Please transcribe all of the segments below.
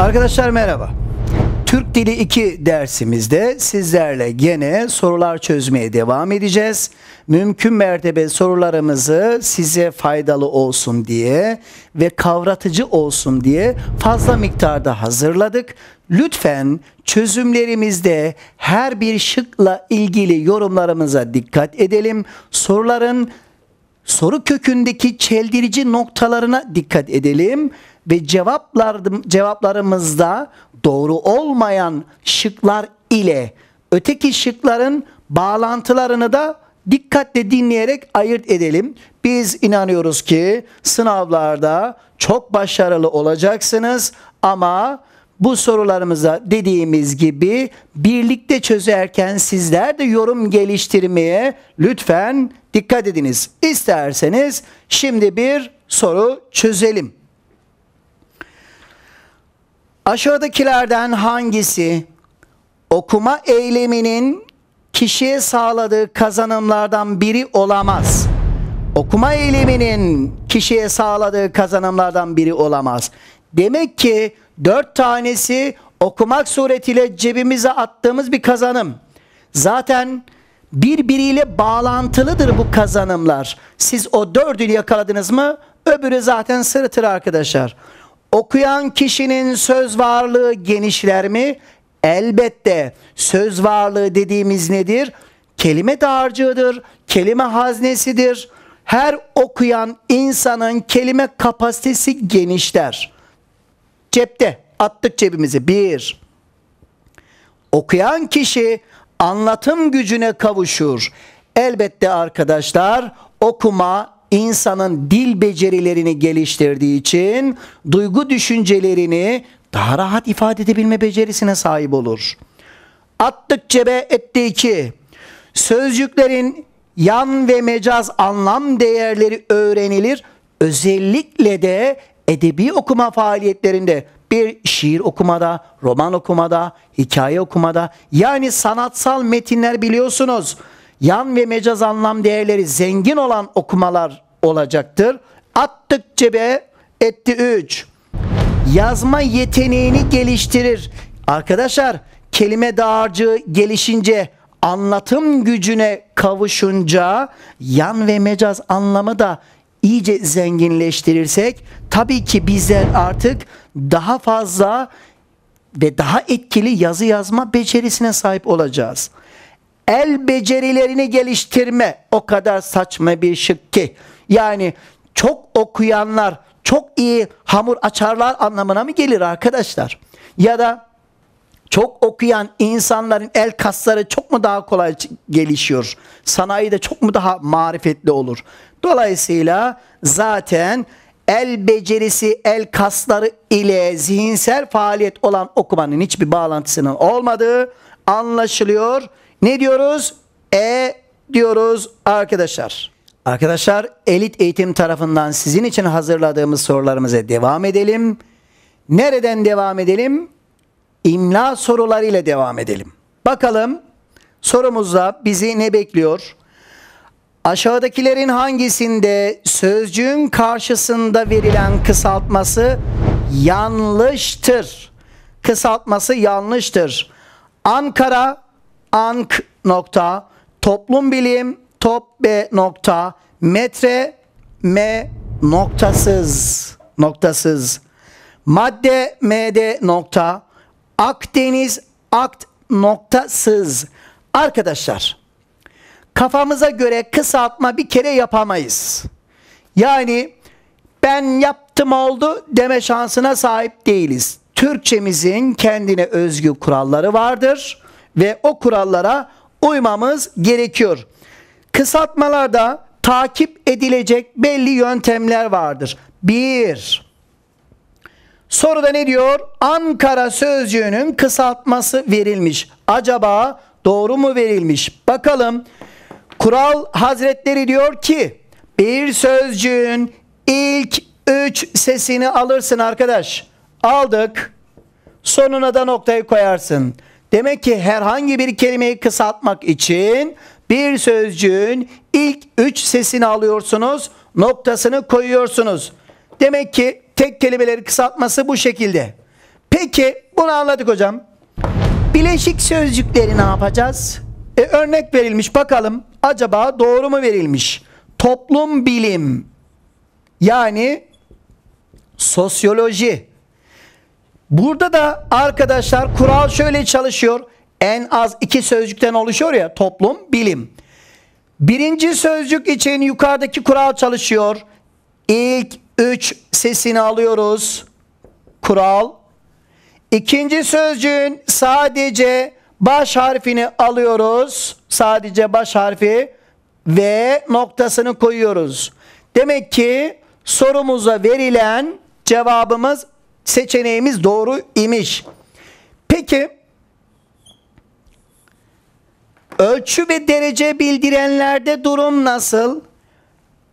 Arkadaşlar merhaba. Türk Dili 2 dersimizde sizlerle gene sorular çözmeye devam edeceğiz. Mümkün mertebe sorularımızı size faydalı olsun diye ve kavratıcı olsun diye fazla miktarda hazırladık. Lütfen çözümlerimizde her bir şıkla ilgili yorumlarımıza dikkat edelim. Soruların soru kökündeki çeldirici noktalarına dikkat edelim ve cevaplar, cevaplarımızda doğru olmayan şıklar ile öteki şıkların bağlantılarını da dikkatle dinleyerek ayırt edelim. Biz inanıyoruz ki sınavlarda çok başarılı olacaksınız ama bu sorularımıza dediğimiz gibi birlikte çözerken sizler de yorum geliştirmeye lütfen dikkat ediniz. İsterseniz şimdi bir soru çözelim. Aşağıdakilerden hangisi okuma eyleminin kişiye sağladığı kazanımlardan biri olamaz? Okuma eyleminin kişiye sağladığı kazanımlardan biri olamaz. Demek ki dört tanesi okumak suretiyle cebimize attığımız bir kazanım. Zaten birbiriyle bağlantılıdır bu kazanımlar. Siz o dördünü yakaladınız mı öbürü zaten sırıtır arkadaşlar. Okuyan kişinin söz varlığı genişler mi? Elbette söz varlığı dediğimiz nedir? Kelime dağarcığıdır, kelime haznesidir. Her okuyan insanın kelime kapasitesi genişler. Cepte attık cebimizi. Bir. Okuyan kişi anlatım gücüne kavuşur. Elbette arkadaşlar okuma insanın dil becerilerini geliştirdiği için duygu düşüncelerini daha rahat ifade edebilme becerisine sahip olur. Attık cebe etti iki. Sözcüklerin yan ve mecaz anlam değerleri öğrenilir. Özellikle de edebi okuma faaliyetlerinde bir şiir okumada, roman okumada, hikaye okumada yani sanatsal metinler biliyorsunuz yan ve mecaz anlam değerleri zengin olan okumalar olacaktır. Attık cebe etti 3. Yazma yeteneğini geliştirir. Arkadaşlar kelime dağarcığı gelişince anlatım gücüne kavuşunca yan ve mecaz anlamı da iyice zenginleştirirsek tabii ki bizler artık daha fazla ve daha etkili yazı yazma becerisine sahip olacağız el becerilerini geliştirme o kadar saçma bir şık ki. Yani çok okuyanlar çok iyi hamur açarlar anlamına mı gelir arkadaşlar? Ya da çok okuyan insanların el kasları çok mu daha kolay gelişiyor? Sanayi de çok mu daha marifetli olur? Dolayısıyla zaten el becerisi, el kasları ile zihinsel faaliyet olan okumanın hiçbir bağlantısının olmadığı anlaşılıyor. Ne diyoruz? E diyoruz arkadaşlar. Arkadaşlar elit eğitim tarafından sizin için hazırladığımız sorularımıza devam edelim. Nereden devam edelim? İmla sorularıyla devam edelim. Bakalım sorumuzda bizi ne bekliyor? Aşağıdakilerin hangisinde sözcüğün karşısında verilen kısaltması yanlıştır? Kısaltması yanlıştır. Ankara ank nokta toplum bilim top b nokta metre m noktasız noktasız madde md nokta Akdeniz akt noktasız arkadaşlar kafamıza göre kısaltma bir kere yapamayız. Yani ben yaptım oldu deme şansına sahip değiliz. Türkçemizin kendine özgü kuralları vardır ve o kurallara uymamız gerekiyor. Kısaltmalarda takip edilecek belli yöntemler vardır. Bir, soruda ne diyor? Ankara sözcüğünün kısaltması verilmiş. Acaba doğru mu verilmiş? Bakalım. Kural Hazretleri diyor ki bir sözcüğün ilk üç sesini alırsın arkadaş. Aldık. Sonuna da noktayı koyarsın. Demek ki herhangi bir kelimeyi kısaltmak için bir sözcüğün ilk üç sesini alıyorsunuz, noktasını koyuyorsunuz. Demek ki tek kelimeleri kısaltması bu şekilde. Peki bunu anladık hocam. Bileşik sözcükleri ne yapacağız? E, örnek verilmiş bakalım acaba doğru mu verilmiş? Toplum bilim yani sosyoloji. Burada da arkadaşlar kural şöyle çalışıyor. En az iki sözcükten oluşuyor ya toplum bilim. Birinci sözcük için yukarıdaki kural çalışıyor. İlk üç sesini alıyoruz. Kural. İkinci sözcüğün sadece baş harfini alıyoruz. Sadece baş harfi ve noktasını koyuyoruz. Demek ki sorumuza verilen cevabımız seçeneğimiz doğru imiş. Peki ölçü ve derece bildirenlerde durum nasıl?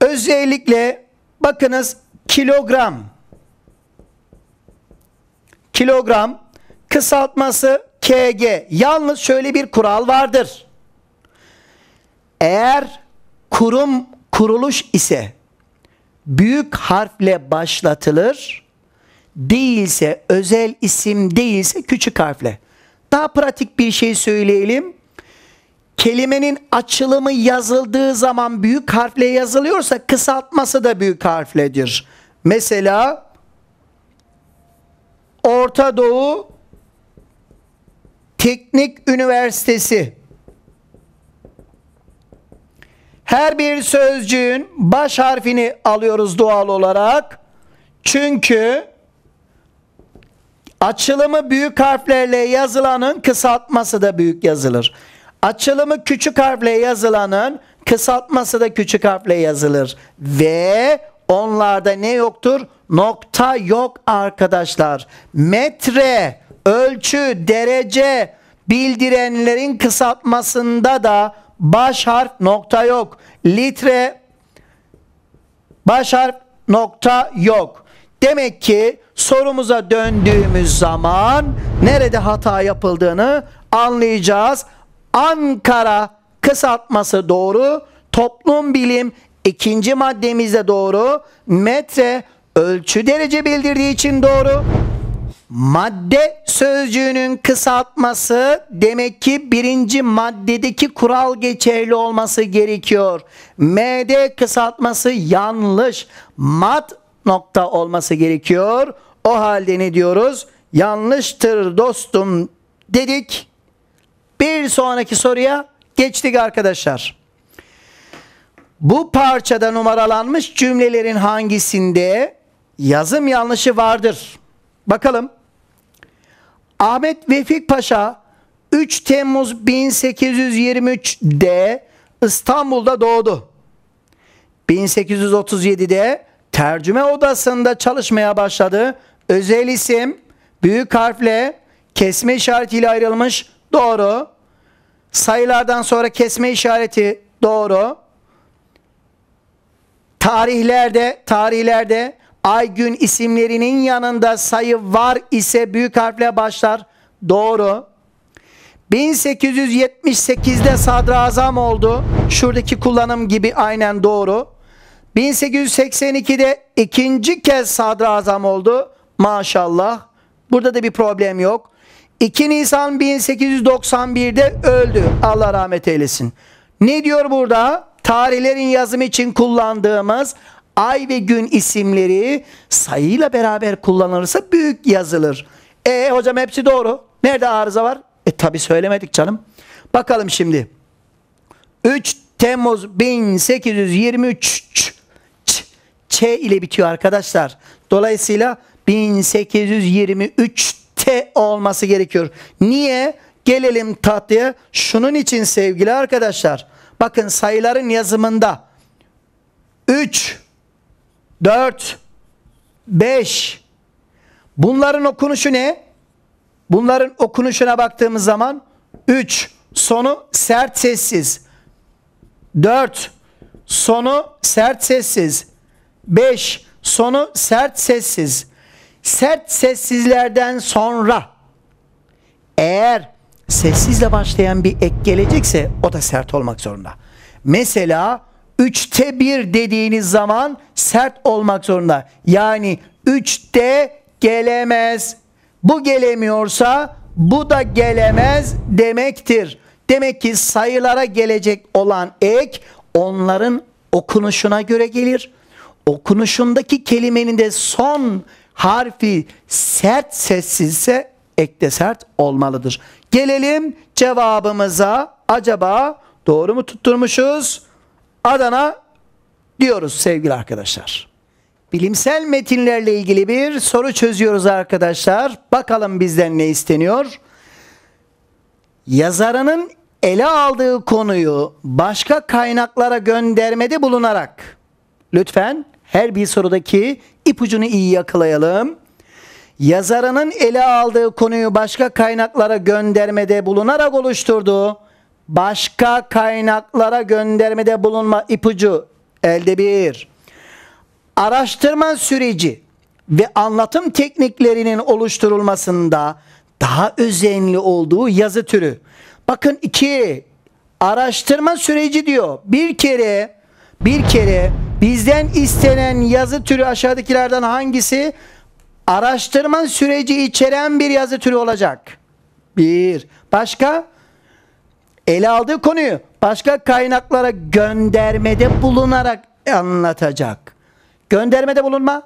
Özellikle bakınız kilogram kilogram kısaltması KG. Yalnız şöyle bir kural vardır. Eğer kurum kuruluş ise büyük harfle başlatılır. Değilse özel isim değilse küçük harfle. Daha pratik bir şey söyleyelim. Kelimenin açılımı yazıldığı zaman büyük harfle yazılıyorsa kısaltması da büyük harfledir. Mesela Orta Doğu Teknik Üniversitesi her bir sözcüğün baş harfini alıyoruz doğal olarak. Çünkü açılımı büyük harflerle yazılanın kısaltması da büyük yazılır. Açılımı küçük harfle yazılanın kısaltması da küçük harfle yazılır. Ve onlarda ne yoktur? Nokta yok arkadaşlar. Metre, ölçü, derece bildirenlerin kısaltmasında da baş harf nokta yok. Litre baş harf nokta yok. Demek ki sorumuza döndüğümüz zaman nerede hata yapıldığını anlayacağız. Ankara kısaltması doğru. Toplum bilim ikinci maddemizde doğru. Metre ölçü derece bildirdiği için doğru. Madde sözcüğünün kısaltması demek ki birinci maddedeki kural geçerli olması gerekiyor. MD kısaltması yanlış. Mad nokta olması gerekiyor. O halde ne diyoruz? Yanlıştır dostum dedik. Bir sonraki soruya geçtik arkadaşlar. Bu parçada numaralanmış cümlelerin hangisinde yazım yanlışı vardır? Bakalım. Ahmet Vefik Paşa 3 Temmuz 1823'de İstanbul'da doğdu. 1837'de tercüme odasında çalışmaya başladı. Özel isim büyük harfle kesme işaretiyle ayrılmış. Doğru. Sayılardan sonra kesme işareti doğru. Tarihlerde tarihlerde ay gün isimlerinin yanında sayı var ise büyük harfle başlar. Doğru. 1878'de sadrazam oldu. Şuradaki kullanım gibi aynen doğru. 1882'de ikinci kez sadrazam oldu. Maşallah. Burada da bir problem yok. 2 Nisan 1891'de öldü. Allah rahmet eylesin. Ne diyor burada? Tarihlerin yazımı için kullandığımız ay ve gün isimleri sayıyla beraber kullanılırsa büyük yazılır. E hocam hepsi doğru. Nerede arıza var? E tabi söylemedik canım. Bakalım şimdi. 3 Temmuz 1823 ç, ile bitiyor arkadaşlar. Dolayısıyla 1823 T olması gerekiyor. Niye? Gelelim tatlıya. Şunun için sevgili arkadaşlar. Bakın sayıların yazımında 3 4 5 Bunların okunuşu ne? Bunların okunuşuna baktığımız zaman 3 sonu sert sessiz. 4 sonu sert sessiz. 5 sonu sert sessiz. Sert sessizlerden sonra eğer sessizle başlayan bir ek gelecekse o da sert olmak zorunda. Mesela 3'te 1 dediğiniz zaman sert olmak zorunda. Yani 3'te gelemez. Bu gelemiyorsa bu da gelemez demektir. Demek ki sayılara gelecek olan ek onların okunuşuna göre gelir. Okunuşundaki kelimenin de son harfi sert sessizse ekte sert olmalıdır. Gelelim cevabımıza. Acaba doğru mu tutturmuşuz? Adana diyoruz sevgili arkadaşlar. Bilimsel metinlerle ilgili bir soru çözüyoruz arkadaşlar. Bakalım bizden ne isteniyor? Yazarının ele aldığı konuyu başka kaynaklara göndermede bulunarak lütfen her bir sorudaki ipucunu iyi yakalayalım. Yazarının ele aldığı konuyu başka kaynaklara göndermede bulunarak oluşturduğu başka kaynaklara göndermede bulunma ipucu elde bir. Araştırma süreci ve anlatım tekniklerinin oluşturulmasında daha özenli olduğu yazı türü. Bakın iki araştırma süreci diyor. Bir kere bir kere bizden istenen yazı türü aşağıdakilerden hangisi? Araştırma süreci içeren bir yazı türü olacak. Bir. Başka? Ele aldığı konuyu başka kaynaklara göndermede bulunarak anlatacak. Göndermede bulunma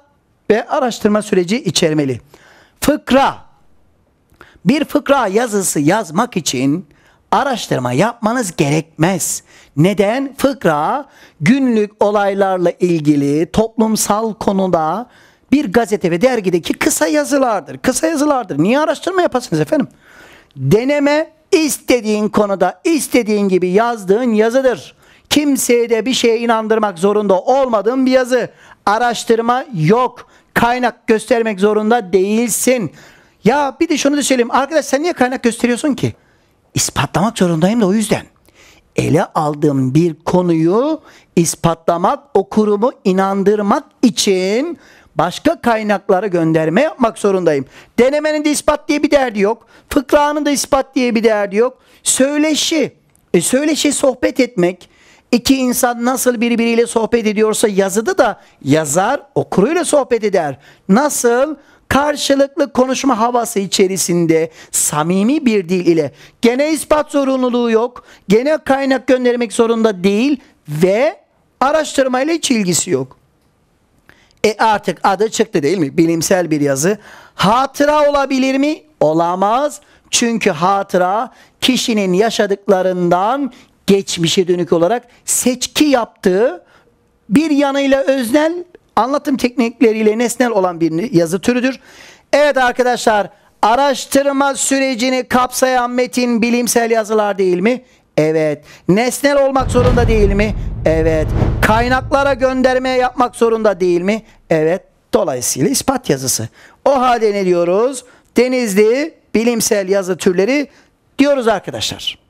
ve araştırma süreci içermeli. Fıkra. Bir fıkra yazısı yazmak için araştırma yapmanız gerekmez. Neden? Fıkra günlük olaylarla ilgili toplumsal konuda bir gazete ve dergideki kısa yazılardır. Kısa yazılardır. Niye araştırma yapasınız efendim? Deneme istediğin konuda istediğin gibi yazdığın yazıdır. Kimseye de bir şeye inandırmak zorunda olmadığın bir yazı. Araştırma yok. Kaynak göstermek zorunda değilsin. Ya bir de şunu da söyleyeyim. Arkadaş sen niye kaynak gösteriyorsun ki? İspatlamak zorundayım da o yüzden. Ele aldığım bir konuyu ispatlamak, okurumu inandırmak için başka kaynaklara gönderme yapmak zorundayım. Denemenin de ispat diye bir derdi yok. Fıkranın da ispat diye bir derdi yok. Söyleşi. E söyleşi sohbet etmek. İki insan nasıl birbiriyle sohbet ediyorsa yazıda da yazar okuruyla sohbet eder. Nasıl? Karşılıklı konuşma havası içerisinde samimi bir dil ile gene ispat zorunluluğu yok. Gene kaynak göndermek zorunda değil ve araştırmayla hiç ilgisi yok. E artık adı çıktı değil mi? Bilimsel bir yazı. Hatıra olabilir mi? Olamaz. Çünkü hatıra kişinin yaşadıklarından geçmişe dönük olarak seçki yaptığı bir yanıyla öznel anlatım teknikleriyle nesnel olan bir yazı türüdür. Evet arkadaşlar araştırma sürecini kapsayan metin bilimsel yazılar değil mi? Evet. Nesnel olmak zorunda değil mi? Evet. Kaynaklara gönderme yapmak zorunda değil mi? Evet. Dolayısıyla ispat yazısı. O halde ne diyoruz? Denizli bilimsel yazı türleri diyoruz arkadaşlar.